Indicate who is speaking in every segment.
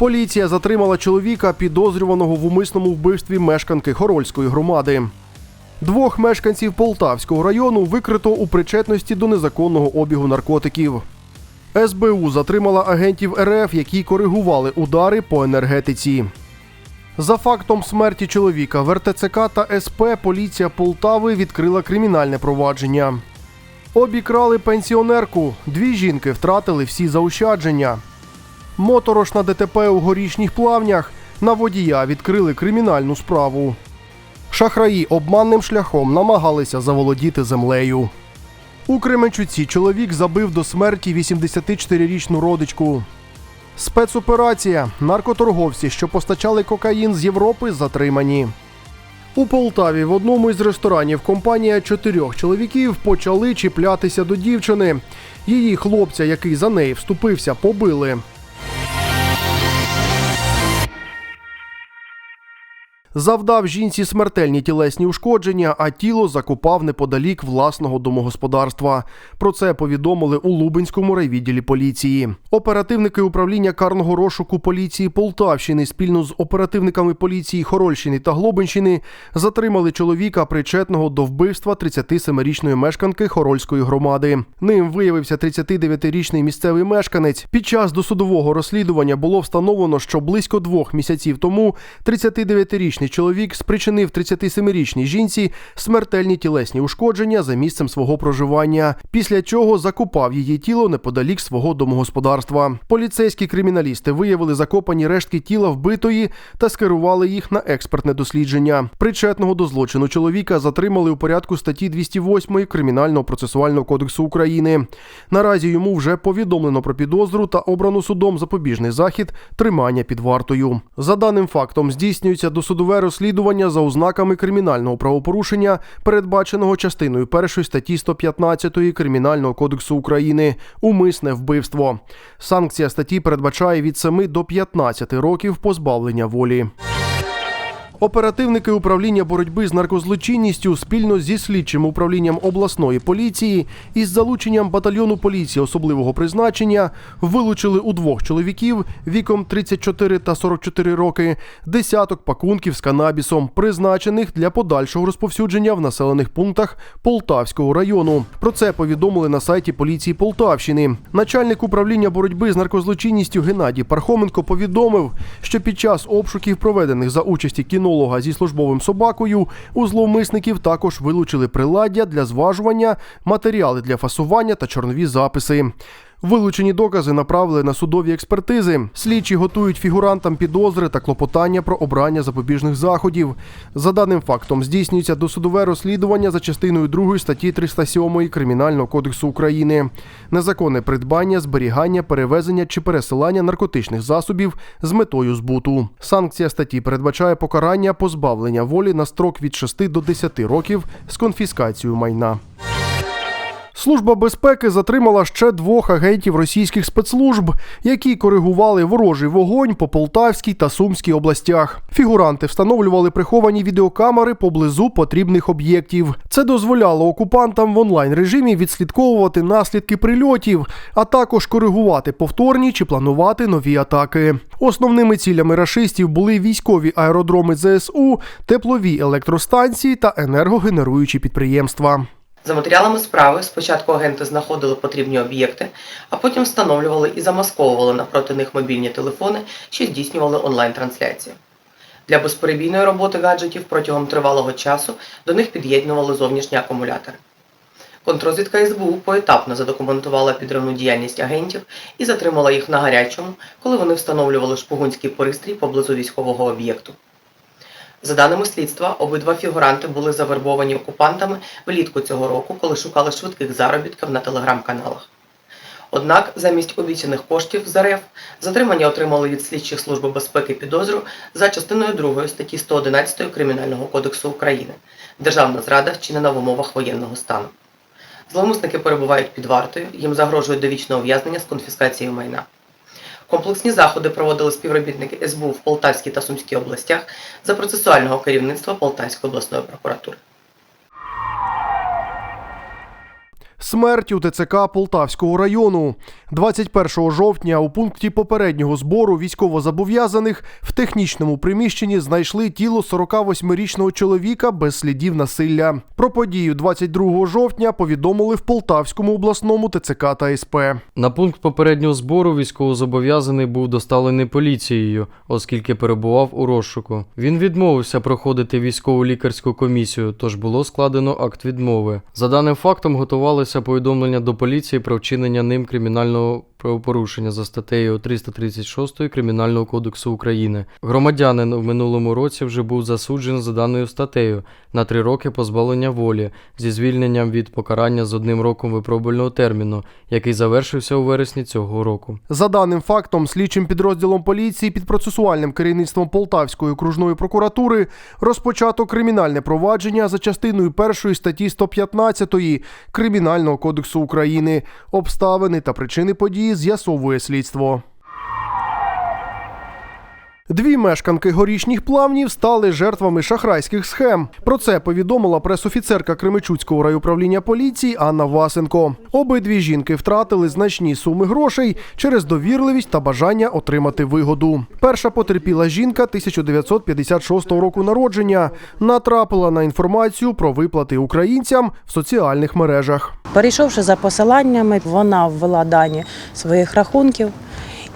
Speaker 1: Поліція затримала чоловіка, підозрюваного в умисному вбивстві мешканки Хорольської громади. Двох мешканців Полтавського району викрито у причетності до незаконного обігу наркотиків. СБУ затримала агентів РФ, які коригували удари по енергетиці. За фактом смерті чоловіка в РТЦК та СП поліція Полтави відкрила кримінальне провадження. Обікрали пенсіонерку. Дві жінки втратили всі заощадження. Моторошна ДТП у горішніх плавнях. На водія відкрили кримінальну справу. Шахраї обманним шляхом намагалися заволодіти землею. У Кременчуці чоловік забив до смерті 84-річну родичку. Спецоперація. Наркоторговці, що постачали кокаїн з Європи, затримані. У Полтаві в одному із ресторанів компанія чотирьох чоловіків почали чіплятися до дівчини. Її хлопця, який за неї вступився, побили. Завдав жінці смертельні тілесні ушкодження, а тіло закопав неподалік власного домогосподарства. Про це повідомили у Лубенському райвідділі поліції. Оперативники управління карного розшуку поліції Полтавщини спільно з оперативниками поліції Хорольщини та Глобинщини затримали чоловіка, причетного до вбивства 37-річної мешканки Хорольської громади. Ним виявився 39-річний місцевий мешканець. Під час досудового розслідування було встановлено, що близько двох місяців тому 39-річний чоловік спричинив 37-річній жінці смертельні тілесні ушкодження за місцем свого проживання, після чого закопав її тіло неподалік свого домогосподарства. Поліцейські криміналісти виявили закопані рештки тіла вбитої та скерували їх на експертне дослідження. Причетного до злочину чоловіка затримали у порядку статті 208 Кримінального процесуального кодексу України. Наразі йому вже повідомлено про підозру та обрано судом запобіжний захід тримання під вартою. За даним фактом здійснюється досудове розслідування за ознаками кримінального правопорушення, передбаченого частиною першої статті 115 Кримінального кодексу України умисне вбивство. Санкція статті передбачає від 7 до 15 років позбавлення волі. Оперативники управління боротьби з наркозлочинністю спільно зі слідчим управлінням обласної поліції із залученням батальйону поліції особливого призначення вилучили у двох чоловіків віком 34 та 44 роки десяток пакунків з канабісом, призначених для подальшого розповсюдження в населених пунктах Полтавського району. Про це повідомили на сайті поліції Полтавщини. Начальник управління боротьби з наркозлочинністю Геннадій Пархоменко повідомив, що під час обшуків, проведених за участі кінолога зі службовим собакою, у зловмисників також вилучили приладдя для зважування, матеріали для фасування та чорнові записи. Вилучені докази направили на судові експертизи. Слідчі готують фігурантам підозри та клопотання про обрання запобіжних заходів. За даним фактом здійснюється досудове розслідування за частиною 2 статті 307 Кримінального кодексу України. Незаконне придбання, зберігання, перевезення чи пересилання наркотичних засобів з метою збуту. Санкція статті передбачає покарання позбавлення волі на строк від 6 до 10 років з конфіскацією майна. Служба безпеки затримала ще двох агентів російських спецслужб, які коригували ворожий вогонь по Полтавській та Сумській областях. Фігуранти встановлювали приховані відеокамери поблизу потрібних об'єктів. Це дозволяло окупантам в онлайн режимі відслідковувати наслідки прильотів, а також коригувати повторні чи планувати нові атаки. Основними цілями рашистів були військові аеродроми ЗСУ, теплові електростанції та енергогенеруючі підприємства.
Speaker 2: За матеріалами справи спочатку агенти знаходили потрібні об'єкти, а потім встановлювали і замасковували напроти них мобільні телефони, що здійснювали онлайн-трансляції. Для безперебійної роботи гаджетів протягом тривалого часу до них під'єднували зовнішні акумулятори. Контрозвідка СБУ поетапно задокументувала підривну діяльність агентів і затримала їх на гарячому, коли вони встановлювали шпигунський пристрій поблизу військового об'єкту. За даними слідства, обидва фігуранти були завербовані окупантами влітку цього року, коли шукали швидких заробітків на телеграм-каналах. Однак, замість обіцяних коштів з РФ, затримані отримали від слідчих служби безпеки підозру за частиною 2 статті 111 Кримінального кодексу України Державна зрада вчинена в умовах воєнного стану. Зловмисники перебувають під вартою, їм загрожує довічне ув'язнення з конфіскацією майна. Комплексні заходи проводили співробітники СБУ в Полтавській та Сумській областях за процесуального керівництва Полтавської обласної прокуратури.
Speaker 1: Смерть у ТЦК Полтавського району. 21 жовтня у пункті попереднього збору військовозобов'язаних в технічному приміщенні знайшли тіло 48-річного чоловіка без слідів насилля. Про подію 22 жовтня повідомили в Полтавському обласному ТЦК та СП.
Speaker 3: На пункт попереднього збору військовозобов'язаний був доставлений поліцією, оскільки перебував у розшуку. Він відмовився проходити військову лікарську комісію, тож було складено акт відмови. За даним фактом готувалося повідомлення до поліції про вчинення ним кримінального правопорушення за статтею 336 Кримінального кодексу України. Громадянин в минулому році вже був засуджений за даною статтею на три роки позбавлення волі зі звільненням від покарання з одним роком випробувального терміну, який завершився у вересні цього року.
Speaker 1: За даним фактом, слідчим підрозділом поліції під процесуальним керівництвом Полтавської окружної прокуратури розпочато кримінальне провадження за частиною першої статті 115 Кримінального кодексу України. Обставини та причини події з'ясовує слідство. Дві мешканки горішніх плавнів стали жертвами шахрайських схем. Про це повідомила пресофіцерка Кременчуцького райуправління поліції Анна Васенко. Обидві жінки втратили значні суми грошей через довірливість та бажання отримати вигоду. Перша потерпіла жінка 1956 року народження. Натрапила на інформацію про виплати українцям в соціальних мережах.
Speaker 4: Перейшовши за посиланнями, вона ввела дані своїх рахунків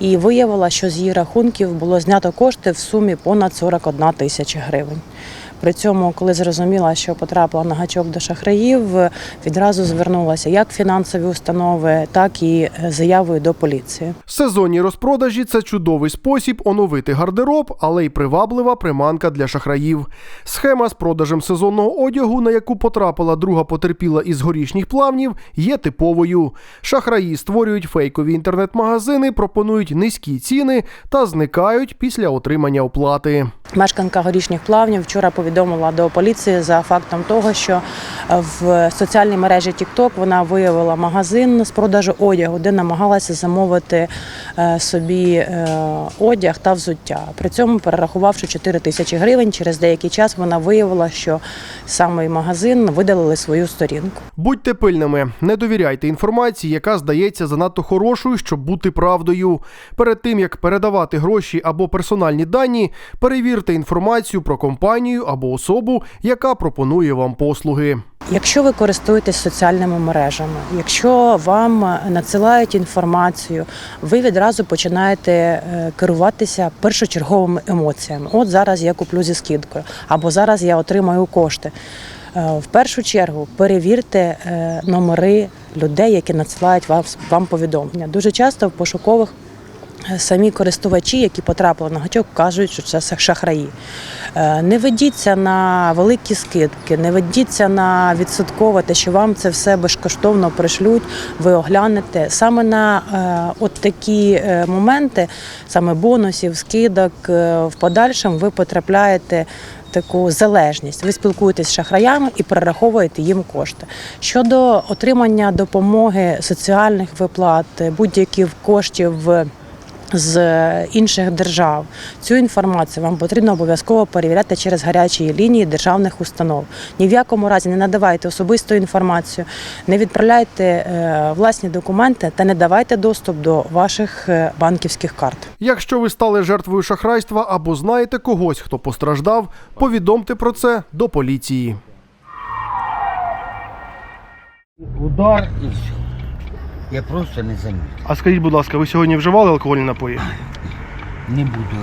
Speaker 4: і виявила, що з її рахунків було знято кошти в сумі понад 41 тисяча гривень. При цьому, коли зрозуміла, що потрапила на гачок до шахраїв, відразу звернулася як фінансові установи, так і заявою до поліції.
Speaker 1: Сезонні розпродажі це чудовий спосіб оновити гардероб, але й приваблива приманка для шахраїв. Схема з продажем сезонного одягу, на яку потрапила друга потерпіла із горішніх плавнів, є типовою. Шахраї створюють фейкові інтернет-магазини, пропонують низькі ціни та зникають після отримання оплати.
Speaker 4: Мешканка горішніх плавнів вчора повідомила до поліції за фактом того, що в соціальній мережі TikTok вона виявила магазин з продажу одягу, де намагалася замовити е, собі е, одяг та взуття. При цьому перерахувавши 4 тисячі гривень, через деякий час вона виявила, що саме магазин видалили свою сторінку.
Speaker 1: Будьте пильними, не довіряйте інформації, яка здається занадто хорошою, щоб бути правдою. Перед тим як передавати гроші або персональні дані, перевірте інформацію про компанію або особу, яка пропонує вам послуги.
Speaker 4: Якщо ви користуєтесь соціальними мережами, якщо вам надсилають інформацію, ви відразу починаєте е, керуватися першочерговими емоціями. От зараз я куплю зі скидкою, або зараз я отримаю кошти. Е, В першу чергу перевірте е, номери людей, які надсилають вам, повідомлення. Дуже часто в пошукових е, самі користувачі, які потрапили на гачок, кажуть, що це шахраї. Е, Не ведіться на великі скидки, не ведіться на відсоткове, те, що вам це все безкоштовно пришлють, ви оглянете. Саме на е, от такі е, моменти, саме бонусів, скидок, в подальшому ви потрапляєте таку залежність. Ви спілкуєтесь з шахраями і перераховуєте їм кошти. Щодо отримання допомоги соціальних виплат, будь-яких коштів. З інших держав цю інформацію вам потрібно обов'язково перевіряти через гарячі лінії державних установ. Ні в якому разі не надавайте особисту інформацію, не відправляйте е, власні документи та не давайте доступ до ваших е, банківських карт.
Speaker 1: Якщо ви стали жертвою шахрайства або знаєте когось, хто постраждав, повідомте про це до поліції.
Speaker 5: Удар і все. Я просто не замітив.
Speaker 1: А скажіть, будь ласка, ви сьогодні вживали алкогольні напої?
Speaker 5: Не буду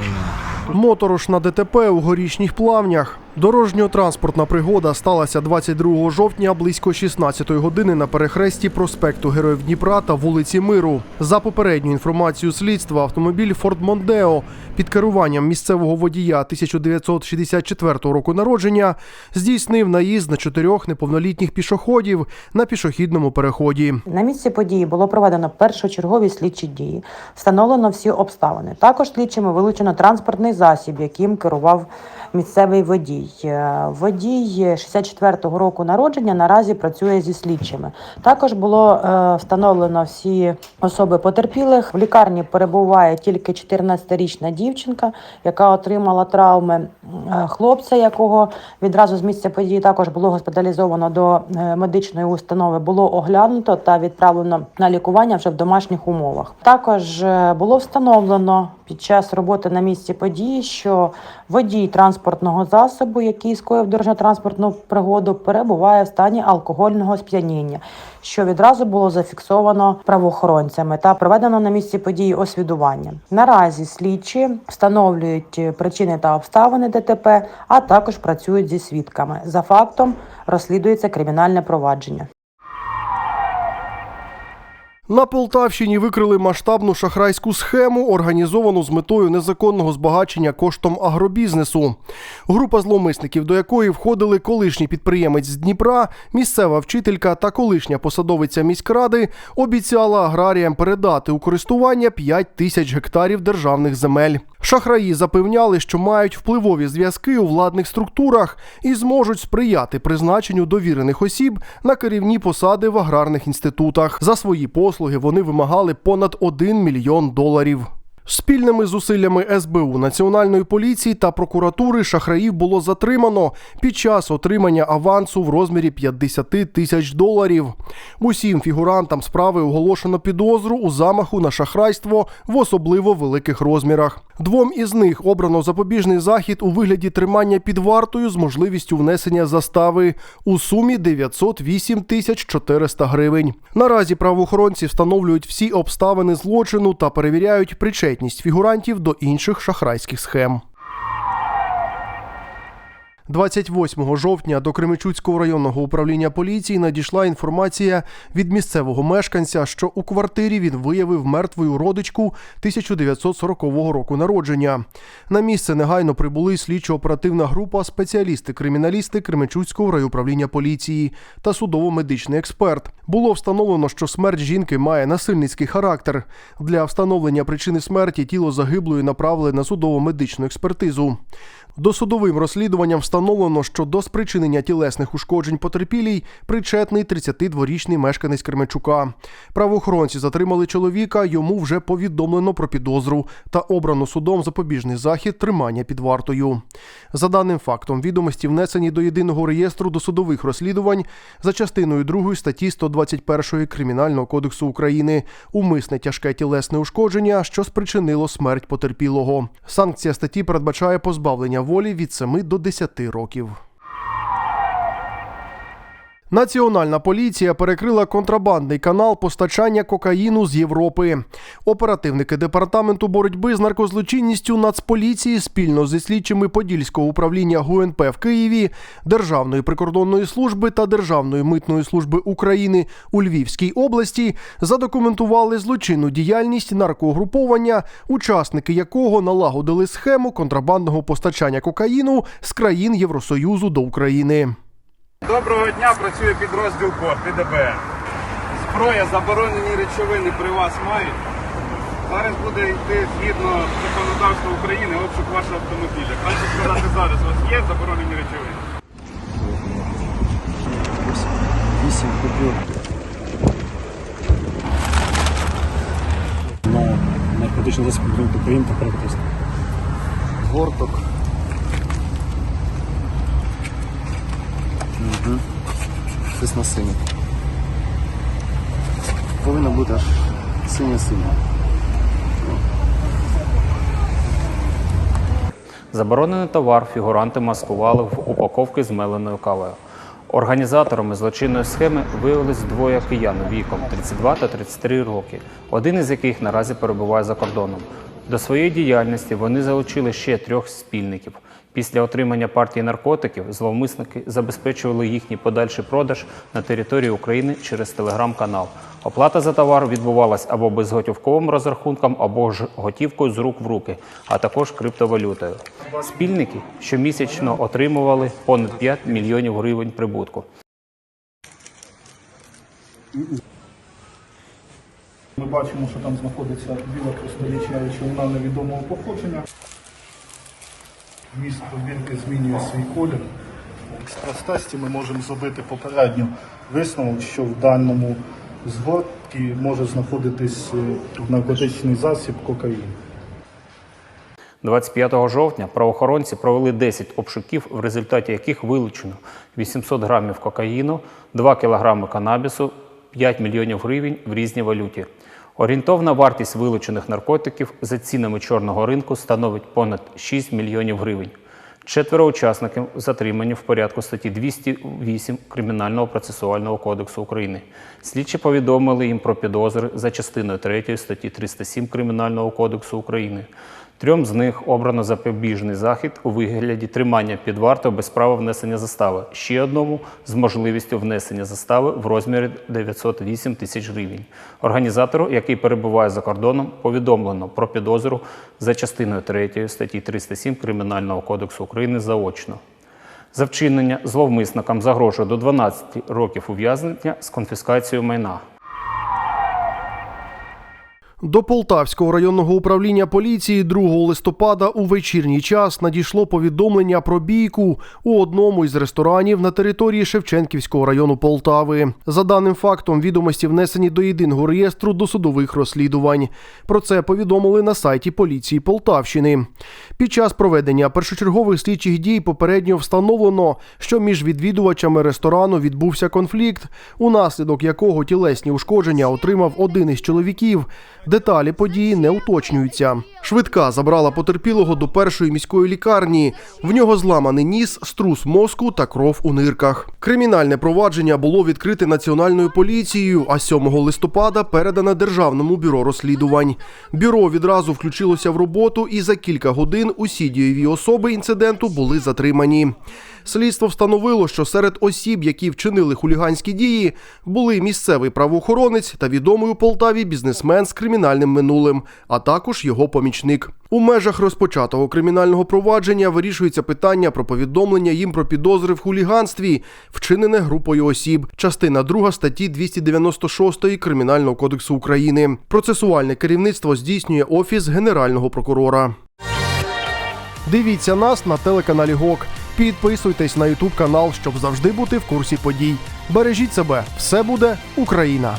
Speaker 5: я.
Speaker 1: Моторошна ДТП у горішніх плавнях. Дорожньо-транспортна пригода сталася 22 жовтня близько 16 години на перехресті проспекту Героїв Дніпра та вулиці Миру. За попередню інформацією слідства, автомобіль Форд Мондео під керуванням місцевого водія 1964 року народження здійснив наїзд на чотирьох неповнолітніх пішоходів на пішохідному переході.
Speaker 4: На місці події було проведено першочергові слідчі дії. Встановлено всі обставини. Також слідчими вилучено транспортний засіб, яким керував місцевий водій. Е, Водій 64-го року народження наразі працює зі слідчими. Також було е, встановлено всі особи потерпілих. В лікарні перебуває тільки 14-річна дівчинка, яка отримала травми. Е, Хлопця, якого відразу з місця події також було госпіталізовано до медичної установи, було оглянуто та відправлено на лікування вже в домашніх умовах. Також було встановлено під час роботи на місці події, що водій транспортного засобу, який скоїв дорожньо-транспортну пригоду, перебуває в стані алкогольного сп'яніння, що відразу було зафіксовано правоохоронцями та проведено на місці події освідування. Наразі слідчі встановлюють причини та обставини ДТП, а також працюють зі свідками. За фактом розслідується кримінальне провадження.
Speaker 1: На Полтавщині викрили масштабну шахрайську схему, організовану з метою незаконного збагачення коштом агробізнесу. Група зловмисників, до якої входили колишній підприємець з Дніпра, місцева вчителька та колишня посадовиця міськради, обіцяла аграріям передати у користування 5 тисяч гектарів державних земель. Шахраї запевняли, що мають впливові зв'язки у владних структурах і зможуть сприяти призначенню довірених осіб на керівні посади в аграрних інститутах. За свої послуги вони вимагали понад 1 мільйон доларів. Спільними зусиллями СБУ, Національної поліції та прокуратури шахраїв було затримано під час отримання авансу в розмірі 50 тисяч доларів. Усім фігурантам справи оголошено підозру у замаху на шахрайство в особливо великих розмірах. Двом із них обрано запобіжний захід у вигляді тримання під вартою з можливістю внесення застави у сумі 908 тисяч 400 гривень. Наразі правоохоронці встановлюють всі обставини злочину та перевіряють причетність фігурантів до інших шахрайських схем. 28 жовтня до Кременчуцького районного управління поліції надійшла інформація від місцевого мешканця, що у квартирі він виявив мертвою родичку 1940 року народження. На місце негайно прибули слідчо-оперативна група, спеціалісти-криміналісти Кременчуцького райуправління поліції та судово-медичний експерт. Було встановлено, що смерть жінки має насильницький характер. Для встановлення причини смерті тіло загиблої направили на судово-медичну експертизу. Досудовим розслідуванням встановлено, що до спричинення тілесних ушкоджень потерпілій причетний 32-річний мешканець Кременчука. Правоохоронці затримали чоловіка, йому вже повідомлено про підозру та обрано судом запобіжний захід тримання під вартою. За даним фактом, відомості внесені до єдиного реєстру досудових розслідувань за частиною 2 статті 121 Кримінального кодексу України умисне тяжке тілесне ушкодження, що спричинило смерть потерпілого. Санкція статті передбачає позбавлення волі від 7 до 10 років. Національна поліція перекрила контрабандний канал постачання кокаїну з Європи. Оперативники департаменту боротьби з наркозлочинністю Нацполіції спільно зі слідчими Подільського управління ГУНП в Києві, Державної прикордонної служби та Державної митної служби України у Львівській області задокументували злочинну діяльність наркогруповання, учасники якого налагодили схему контрабандного постачання кокаїну з країн Євросоюзу до України.
Speaker 6: Доброго дня, працює підрозділ КОР, ПДБР. Зброя, заборонені речовини при вас мають. Зараз буде йти згідно законодавства України обшук вашого автомобіля. Краще сказати зараз, у вас є заборонені речовини?
Speaker 7: Вісім купюр. На наркотичний засіб України та перекресток. Горток. Щось на синій. Повинно бути аж синє-синє.
Speaker 8: Заборонений товар фігуранти маскували в упаковки з меленою кавою. Організаторами злочинної схеми виявились двоє киян віком 32 та 33 роки, один із яких наразі перебуває за кордоном. До своєї діяльності вони залучили ще трьох спільників. Після отримання партії наркотиків зловмисники забезпечували їхній подальший продаж на території України через телеграм-канал. Оплата за товар відбувалась або безготівковим розрахунком, або ж готівкою з рук в руки, а також криптовалютою. Спільники щомісячно отримували понад 5 мільйонів гривень прибутку.
Speaker 9: Ми бачимо, що там знаходиться біла кристалічна речовина невідомого походження. Міст пробірки змінює свій колір. В експрес-тесті ми можемо зробити попередньо висновок, що в даному згортці може знаходитись е, наркотичний засіб кокаїн.
Speaker 8: 25 жовтня правоохоронці провели 10 обшуків, в результаті яких вилучено 800 грамів кокаїну, 2 кілограми канабісу, 5 мільйонів гривень в різній валюті. Орієнтовна вартість вилучених наркотиків за цінами чорного ринку становить понад 6 мільйонів гривень. Четверо учасників затримані в порядку статті 208 Кримінального процесуального кодексу України. Слідчі повідомили їм про підозри за частиною 3 статті 307 Кримінального кодексу України. Трьом з них обрано запобіжний захід у вигляді тримання під вартою без права внесення застави. Ще одному з можливістю внесення застави в розмірі 908 тисяч гривень. Організатору, який перебуває за кордоном, повідомлено про підозру за частиною 3 статті 307 Кримінального кодексу України заочно. За вчинення зловмисникам загрожує до 12 років ув'язнення з конфіскацією майна.
Speaker 1: До Полтавського районного управління поліції 2 листопада у вечірній час надійшло повідомлення про бійку у одному із ресторанів на території Шевченківського району Полтави. За даним фактом, відомості внесені до єдиного реєстру досудових розслідувань. Про це повідомили на сайті поліції Полтавщини. Під час проведення першочергових слідчих дій попередньо встановлено, що між відвідувачами ресторану відбувся конфлікт, унаслідок якого тілесні ушкодження отримав один із чоловіків. Деталі події не уточнюються. Швидка забрала потерпілого до першої міської лікарні. В нього зламаний ніс, струс мозку та кров у нирках. Кримінальне провадження було відкрите національною поліцією, а 7 листопада передане державному бюро розслідувань. Бюро відразу включилося в роботу, і за кілька годин усі дієві особи інциденту були затримані. Слідство встановило, що серед осіб, які вчинили хуліганські дії, були місцевий правоохоронець та відомий у Полтаві бізнесмен з кримінальним минулим, а також його помічник. У межах розпочатого кримінального провадження вирішується питання про повідомлення їм про підозри в хуліганстві, вчинене групою осіб. Частина 2 статті 296 Кримінального кодексу України. Процесуальне керівництво здійснює офіс генерального прокурора. Дивіться нас на телеканалі ГОК. Підписуйтесь на Ютуб канал, щоб завжди бути в курсі подій. Бережіть себе, все буде Україна!